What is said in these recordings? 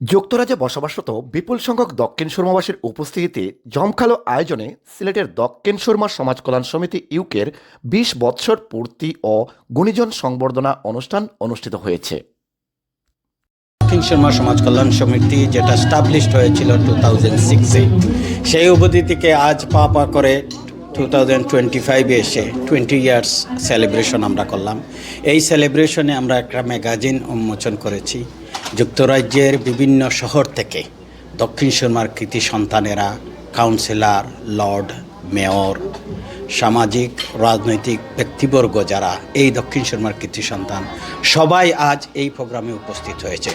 যুক্তরাজ্যে বসবাসরত বিপুল সংখ্যক দক্ষিণ সুরমাবাসীর উপস্থিতিতে জমকালো আয়োজনে সিলেটের দক্ষিণ সুরমা সমাজ কল্যাণ সমিতি ইউকের বিশ বৎসর পূর্তি ও গুণীজন সংবর্ধনা অনুষ্ঠান অনুষ্ঠিত হয়েছে। দক্ষিণ শর্মা সমাজ কল্যাণ সমিতি যেটা স্টাবলিশড হয়েছিল টু থাউজেন্ড সিক্সে সেই অবধি থেকে আজ পা পা করে টু থাউজেন্ড টোয়েন্টি ফাইভে এসে টোয়েন্টি ইয়ার্স সেলিব্রেশন আমরা করলাম। এই সেলিব্রেশনে আমরা একটা ম্যাগাজিন উন্মোচন করেছি। যুক্তরাজ্যের বিভিন্ন শহর থেকে দক্ষিণ শর্মার কৃতি সন্তানেরা কাউন্সিলর, লর্ড, মেয়র, সামাজিক, রাজনৈতিক ব্যক্তিবর্গ যারা এই দক্ষিণ শর্মার কৃতি সন্তান, সবাই আজ এই প্রোগ্রামে উপস্থিত হয়েছে।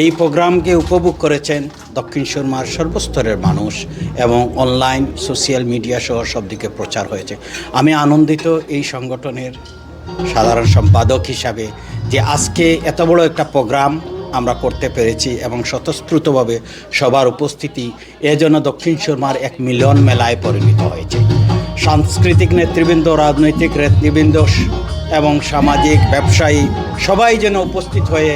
এই প্রোগ্রামকে উপভোগ করেছেন দক্ষিণ শর্মার সর্বস্তরের মানুষ এবং অনলাইন সোশ্যাল মিডিয়া সহ সব দিকে প্রচার হয়েছে। আমি আনন্দিত এই সংগঠনের সাধারণ সম্পাদক হিসাবে যে আজকে এত বড় একটা প্রোগ্রাম আমরা করতে পেরেছি এবং স্বতঃস্ফূর্তভাবে সবার উপস্থিতি এজন্য দক্ষিণ শর্মার এক মিলন মেলায় পরিণত হয়েছে। সাংস্কৃতিক নেতৃবৃন্দ, রাজনৈতিক নেতৃবৃন্দ এবং সামাজিক ব্যবসায়ী সবাই যেন উপস্থিত হয়ে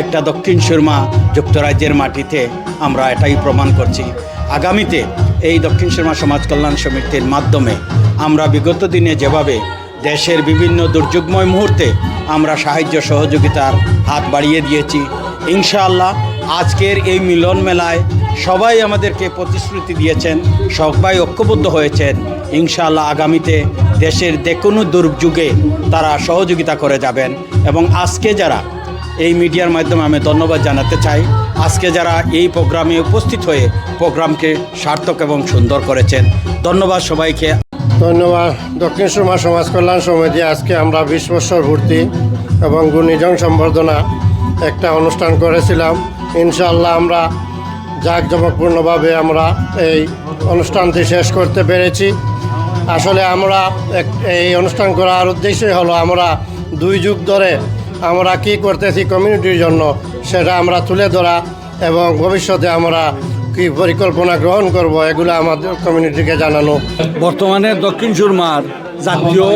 একটা দক্ষিণ সুরমা যুক্তরাজ্যের মাটিতে আমরা এটাই প্রমাণ করছি। আগামীতে এই দক্ষিণ সুরমা সমাজ কল্যাণ সমিতির মাধ্যমে আমরা বিগত দিনে যেভাবে দেশের বিভিন্ন দুর্যোগময় মুহূর্তে আমরা সাহায্য সহযোগিতার হাত বাড়িয়ে দিয়েছি ইনশাআল্লাহ আজকের এই মিলন মেলায় সবাই আমাদেরকে প্রতিশ্রুতি দিয়েছেন, সবাই ঐক্যবদ্ধ হয়েছেন। ইনশাআল্লাহ আগামীতে দেশের যে কোনো দুর্যোগে তারা সহযোগিতা করে যাবেন এবং আজকে যারা এই মিডিয়ার মাধ্যমে আমি ধন্যবাদ জানাতে চাই, আজকে যারা এই প্রোগ্রামে উপস্থিত হয়ে প্রোগ্রামকে সার্থক এবং সুন্দর করেছেন, ধন্যবাদ সবাইকে। ধন্যবাদ। দক্ষিণ সুরমা সমাজ কল্যাণ সমিতি, আজকে আমরা বিশ ভর্তি এবং গুণীজন সম্বর্ধনা একটা অনুষ্ঠান করেছিলাম। ইনশাআল্লাহ আমরা জাঁকজমকপূর্ণভাবে আমরা এই অনুষ্ঠানটি শেষ করতে পেরেছি। আসলে আমরা এই অনুষ্ঠান করার উদ্দেশ্যই হলো আমরা দুই যুগ ধরে আমরা কি করতেছি কমিউনিটির জন্য সেটা আমরা তুলে ধরা এবং ভবিষ্যতে আমরা কি পরিকল্পনা গ্রহণ করব এগুলো আমাদের কমিউনিটিকে জানানো। বর্তমানে দক্ষিণ সুরমার জাতীয়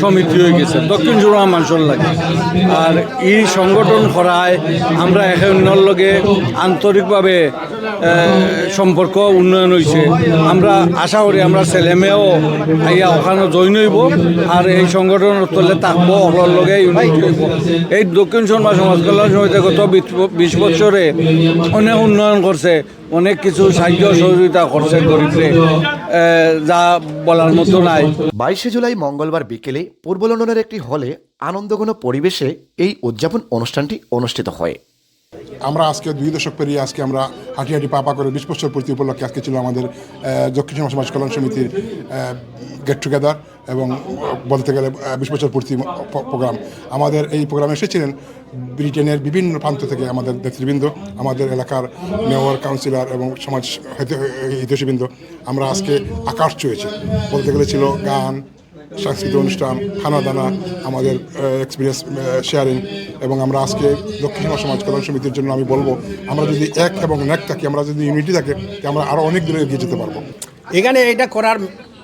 সমিতি হয়ে গেছে। দক্ষিণ সুরমা মানুষের লাগে। আর এই সংগঠন করায় আমরা একে অন্যর লগে আন্তরিকভাবে সম্পর্ক উন্নয়ন হয়েছে আমরা আশা করি আমরা ছেলে মেয়েও আইয়া ওখানে জইন হইব আর এই সংগঠনের তলে থাকব ওগুলোর লগে ইউনিট হইব। এই দক্ষিণ সুরমা সমাজ কল্যাণ সমিতি গত বিশ বছরে অনেক উন্নয়ন করছে। অনেক কিছু সাহায্য সহযোগিতা করছে গরিবরে যা বলার মতো নাই। বাইশে জুলাই মঙ্গলবার বিকেলে পূর্ব লন্ডনের একটি হলে আনন্দঘন পরিবেশে এই উদযাপন অনুষ্ঠানটি অনুষ্ঠিত হয়। আমরা আজকে দুই দশক পেরিয়ে আজকে আমরা হাঁটি হাঁটি পাপা করে বিশ বছর পূর্তি উপলক্ষে আজকে ছিল আমাদের দক্ষিণ সমাজ কল্যাণ সমিতির গেট টুগেদার এবং বলতে গেলে বিশ বছর পূর্তি প্রোগ্রাম। আমাদের এই প্রোগ্রামে এসেছিলেন ব্রিটেনের বিভিন্ন প্রান্ত থেকে আমাদের নেতৃবৃন্দ, আমাদের এলাকার মেয়র, কাউন্সিলর এবং সমাজ হিত- হিতৈষীবৃন্দ। আমরা আজকে আকাশ চুয়েছি বলতে গেলে ছিল গান সাংস্কৃতিক অনুষ্ঠান খানা দানা আমাদের এক্সপিরিয়েন্স শেয়ারিং এবং আমরা আজকে দক্ষিণ সীমা সমাজ কল্যাণ সমিতির জন্য আমি বলব, আমরা যদি এক এবং ন্যাক থাকি, আমরা যদি ইউনিটি থাকে আমরা আরও অনেক দূরে এগিয়ে যেতে পারব। এখানে এটা করার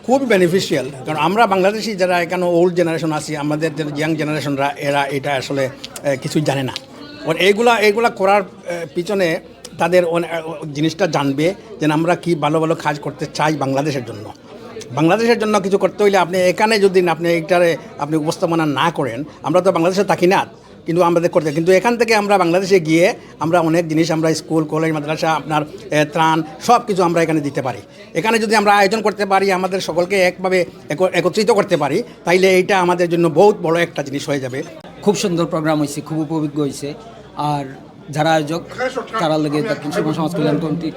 খুব বেনিফিশিয়াল কারণ আমরা বাংলাদেশি যারা এখানে ওল্ড জেনারেশন আছি, আমাদের ইয়াং জেনারেশনরা এরা এটা আসলে কিছুই জানে না। ওর এইগুলা এইগুলা করার পিছনে তাদের জিনিসটা জানবে যে আমরা কি ভালো ভালো কাজ করতে চাই বাংলাদেশের জন্য। বাংলাদেশের জন্য কিছু করতে হইলে আপনি এখানে যদি আপনি এইটারে আপনি উপস্থাপনা না করেন, আমরা তো বাংলাদেশে থাকি না, কিন্তু আমাদের করতে কিন্তু এখান থেকে আমরা বাংলাদেশে গিয়ে আমরা অনেক জিনিস আমরা স্কুল, কলেজ, মাদ্রাসা, আপনার ত্রাণ সব কিছু আমরা এখানে দিতে পারি। এখানে যদি আমরা আয়োজন করতে পারি, আমাদের সকলকে একভাবে এক- একত্রিত করতে পারি, তাইলে এইটা আমাদের জন্য বহুত বড় একটা জিনিস হয়ে যাবে। খুব সুন্দর প্রোগ্রাম হয়েছে খুব উপভোগ্য হয়েছে আর যারা আয়োজক, তারা লেগে সুরমা সমাজ কল্যাণ কমিটি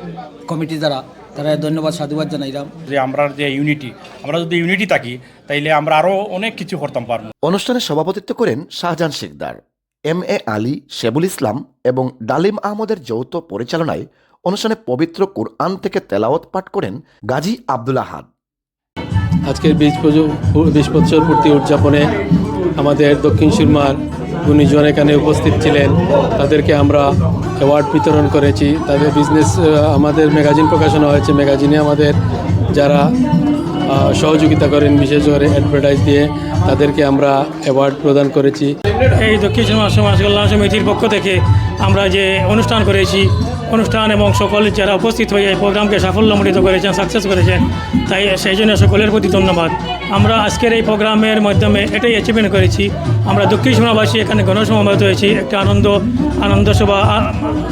কমিটি যারা তারা ধন্যবাদ সাধুবাদ জানাইলাম। যে আমরা যে ইউনিটি আমরা যদি ইউনিটি থাকি তাইলে আমরা আরও অনেক কিছু করতাম পারব। অনুষ্ঠানে সভাপতিত্ব করেন শাহজাহান শিকদার এম এ আলী শেবুল ইসলাম এবং ডালিম আহমদের যৌথ পরিচালনায় অনুষ্ঠানে পবিত্র কুরআন থেকে তেলাওয়াত পাঠ করেন গাজী আব্দুল আহাদ। আজকের বিশ বছর বিশ বছর পূর্তি উদযাপনে আমাদের দক্ষিণ সুরমার গুণীজন এখানে উপস্থিত ছিলেন। তাদেরকে আমরা অ্যাওয়ার্ড বিতরণ করেছি। তাদের বিজনেস আমাদের ম্যাগাজিন প্রকাশনা হয়েছে। ম্যাগাজিনে আমাদের যারা সহযোগিতা করেন, বিশেষ করে অ্যাডভার্টাইজ দিয়ে, তাদেরকে আমরা অ্যাওয়ার্ড প্রদান করেছি। এই দক্ষিণ সমাজ সমাজ কল্যাণ সমিতির পক্ষ থেকে আমরা যে অনুষ্ঠান করেছি অনুষ্ঠান এবং সকল যারা উপস্থিত হয়ে এই প্রোগ্রামকে সাফল্যমণ্ডিত করেছেন সাকসেস করেছেন, তাই সেই জন্য সকলের প্রতি ধন্যবাদ। আমরা আজকের এই প্রোগ্রামের মাধ্যমে এটাই অ্যাচিভমেন্ট করেছি। আমরা দক্ষিণ সীমাবাসী এখানে গণসমাবেত হয়েছি একটা আনন্দ আনন্দ সভা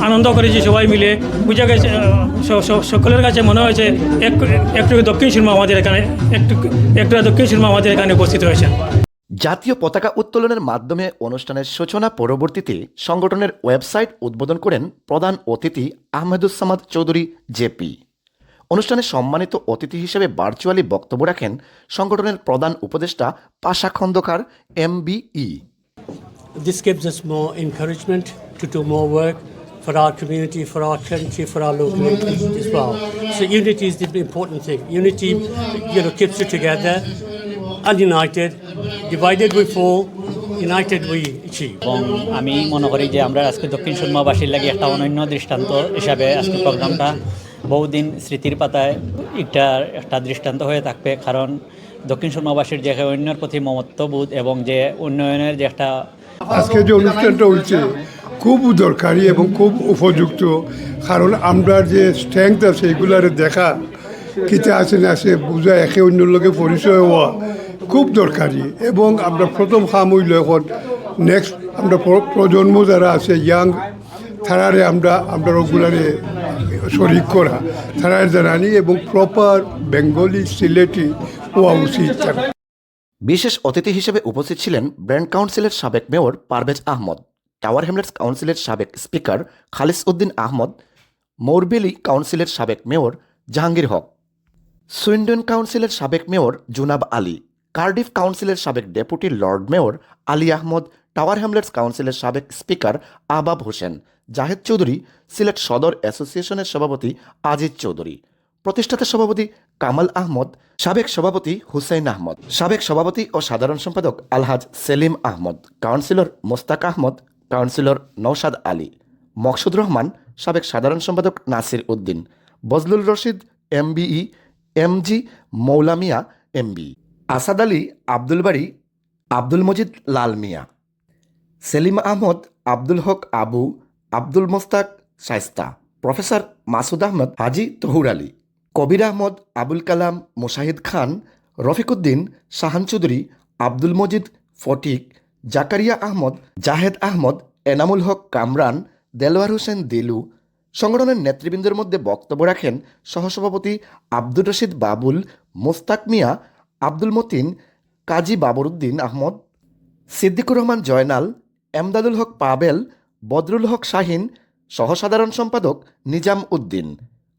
আনন্দ করেছি সবাই মিলে। বুঝা গেছে সকলের কাছে মনে হয়েছে, এক, একটু দক্ষিণ সুরমা আমাদের এখানে, একটু একটু দক্ষিণ সুরমা আমাদের এখানে উপস্থিত হয়েছেন জাতীয় পতাকা উত্তোলনের মাধ্যমে অনুষ্ঠানের সূচনা পরবর্তীতে সংগঠনের ওয়েবসাইট উদ্বোধন করেন প্রধান অতিথি আহমেদুসামাদ চৌধুরী জেপি অনুষ্ঠানে সম্মানিত অতিথি হিসেবে ভার্চুয়ালি বক্তব্য রাখেন সংগঠনের প্রধান উপদেষ্টা Pasha Khandakar MBE This gives us more encouragement to do more work for our community, for our country, for our local entities as well. So unity is the important thing. Unity, you know, keeps you together and united. Divided we fall, united we achieve. এবং আমি মনে করি যে আমরা আজকে দক্ষিণ সুরমাবাসীর লাগে একটা অনন্য দৃষ্টান্ত হিসাবে আজকে প্রোগ্রামটা বহুদিন স্মৃতির পাতায় একটা একটা দৃষ্টান্ত হয়ে থাকবে কারণ দক্ষিণ সুরমাবাসীর যে অন্যের প্রতি মমত্ববোধ এবং যে উন্নয়নের যে একটা আজকে যে অনুষ্ঠানটা হয়েছে খুব দরকারি এবং খুব উপযুক্ত কারণ আমরা যে স্ট্রেংথ আছে এগুলার দেখা কিতা আছে না আছে বোঝা একে অন্যর লোকে পরিচয় হওয়া খুব দরকারি। এবং আমরা প্রথম হইল এখন নেক্সট আমরা প্রজন্ম যারা আছে ইয়াং তারারে আমরা আমরা ওগুলারে শরিক করা। তারারে জানানি এবং প্রপার বেঙ্গলি সিলেটি হওয়া উচিত। বিশেষ অতিথি হিসেবে উপস্থিত ছিলেন ব্র্যান্ড কাউন্সিলের সাবেক mayor Parvez Ahmed, Tower Hamlets কাউন্সিলের সাবেক স্পিকার খালিস উদ্দিন আহমদ, মৌরবেলি কাউন্সিলের সাবেক মেয়র জাহাঙ্গীর হক, সুইন্ডন কাউন্সিলের সাবেক মেয়র জুনাব আলী। কার্ডিফ কাউন্সিলের সাবেক deputy lord mayor Ali Ahmed, Tower Hamlets কাউন্সিলের সাবেক স্পিকার আহবাব হোসেন, জাহেদ চৌধুরী, সিলেট সদর অ্যাসোসিয়েশনের সভাপতি আজিজ চৌধুরী, প্রতিষ্ঠাতা সভাপতি কামাল আহমদ, সাবেক সভাপতি হুসাইন আহমদ, সাবেক সভাপতি ও সাধারণ সম্পাদক আলহাজ সেলিম আহমদ, কাউন্সিলর মোস্তাক আহমদ, কাউন্সিলর নৌসাদ আলী, মকসুদ রহমান, সাবেক সাধারণ সম্পাদক Nasir Uddin, Bazlul Rashid, MBE, MG Moulamiah MBE. Asad Ali, Abdul Bari Abdul Majid Lal Mia, Selim Ahmed, Abdul Haque Abu, Abdul Mostak Shaista professor Masud Ahmed Haji Tahur Ali, Kabir Ahmed, Abul Kalam, Mushahid Khan, Rafiquddin, Shahan Chowdhury, Abdul Majid Fatik, Zakaria Ahmed, Zahed Ahmed, Enamul Haque Kamran, Delowar Hossain Dilu, সংগঠনের নেতৃবৃন্দের মধ্যে বক্তব্য রাখেন সহসভাপতি আব্দুর রশিদ বাবুল, মোস্তাক মিয়া আব্দুল মতিন, কাজী বাবরুদ্দিন আহমদ, সিদ্দিকুর রহমান জয়নাল, এমদাদুল হক পাবেল, বদরুল হক শাহিন, সহসাধারণ সম্পাদক নিজাম উদ্দিন,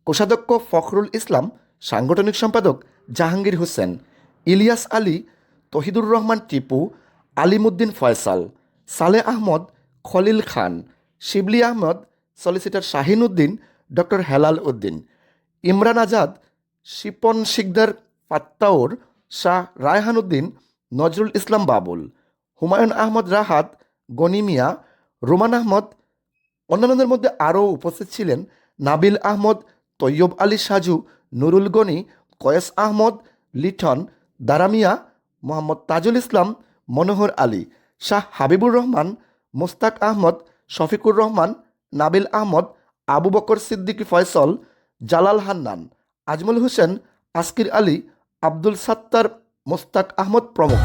কোষাধ্যক্ষ ফখরুল ইসলাম, সাংগঠনিক সম্পাদক জাহাঙ্গীর হোসেন, ইলিয়াস আলী, তহিদুর রহমান টিপু, আলিমুদ্দিন ফয়সাল, সালে আহমদ, খলিল খান, শিবলি আহমদ, সলিসিটার শাহিন উদ্দিন, ডক্টর হেলাল উদ্দিন, ইমরান আজাদ, শিপন শিকদার ফাত্তাউর শাহ রায়হান উদ্দিন নজরুল ইসলাম বাবুল, হুমায়ুন আহমদ রাহাত, গনি মিয়া, রোমান আহমদ, অন্যান্যদের মধ্যে আরও উপস্থিত ছিলেন নাবিল আহমদ, তৈয়ব আলী সাজু, নুরুল গনি, কয়েস আহমদ লিঠন দারামিয়া, মোহাম্মদ তাজুল ইসলাম, মনোহর আলী, শাহ হাবিবুর রহমান, মোস্তাক আহমদ, শফিকুর রহমান, নাবিল আহমদ, আবু বকর সিদ্দিকী ফয়সল, জালাল হান্নান, আজমল হোসেন আসকির আলী আব্দুল সাত্তার মোস্তাক আহমদ প্রমুখ।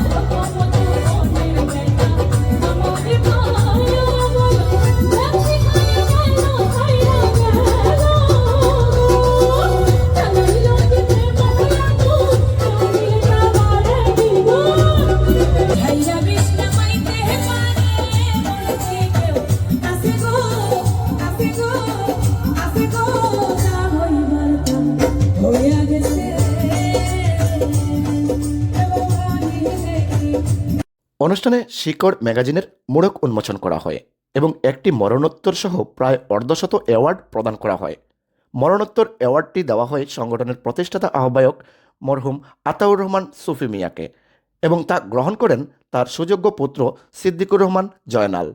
অনুষ্ঠানে শিকড় ম্যাগাজিনের মোড়ক উন্মোচন করা হয় এবং একটি মরণোত্তর সহ প্রায় অর্ধশত অ্যাওয়ার্ড প্রদান করা হয়। মরণোত্তর অ্যাওয়ার্ডটি দেওয়া হয় সংগঠনের প্রতিষ্ঠাতা আহ্বায়ক মরহুম আতাউর রহমান সুফি মিয়াকে এবং তা গ্রহণ করেন তার সুযোগ্য পুত্র সিদ্দিকুর রহমান জয়নাল।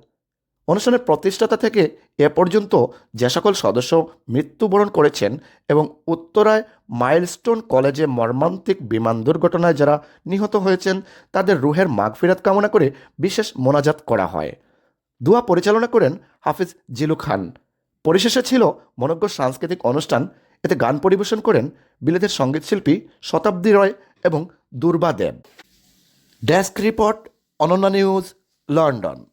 অনুষ্ঠানের প্রতিষ্ঠাতা থেকে এ পর্যন্ত যে সকল সদস্য মৃত্যুবরণ করেছেন এবং উত্তরায় মাইলস্টোন কলেজে মর্মান্তিক বিমান দুর্ঘটনায় যারা নিহত হয়েছেন, তাদের রুহের মাগফিরাত কামনা করে বিশেষ মোনাজাত করা হয়। দুয়া পরিচালনা করেন হাফিজ জিলু খান। পরিশেষে ছিল মনজ্ঞ সাংস্কৃতিক অনুষ্ঠান। এতে গান পরিবেশন করেন বিলেতের সংগীত শিল্পী শতাব্দী রয় এবং Durba Deb. Desk report, Ananya news, London.